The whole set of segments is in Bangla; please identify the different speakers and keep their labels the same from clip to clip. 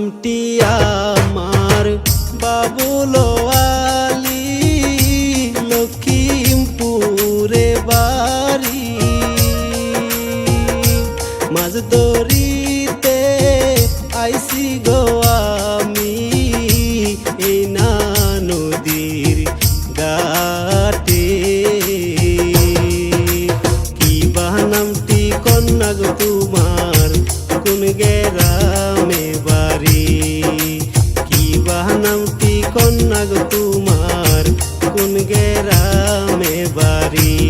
Speaker 1: নামটি আমার বাবুলোয়ালি লক্ষ্মীমপুরে বাড়ি। মাঝ দরিতে আইসি তোমার কোন গেরামে বাড়ি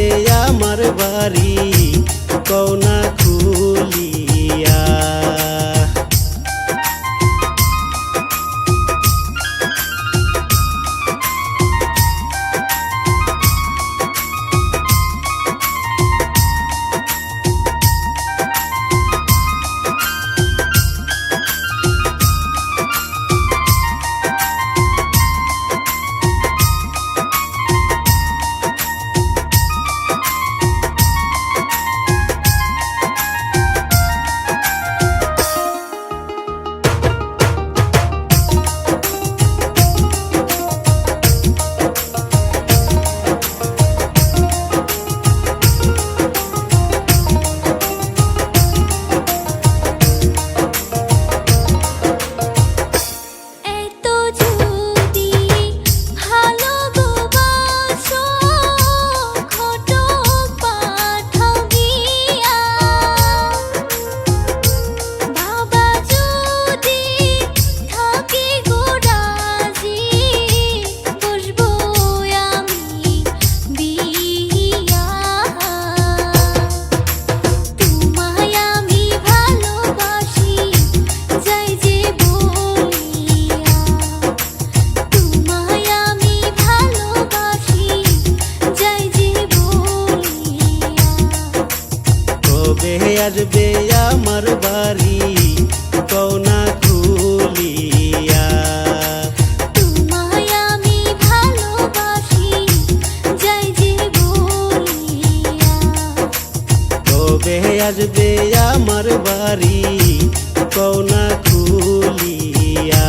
Speaker 1: বাড়ি
Speaker 2: কৌনা আমার
Speaker 1: বাড়ি কৌনা খুলিয়া। কবে আসবে আমার বাড়ি কৌনা খুলিয়া।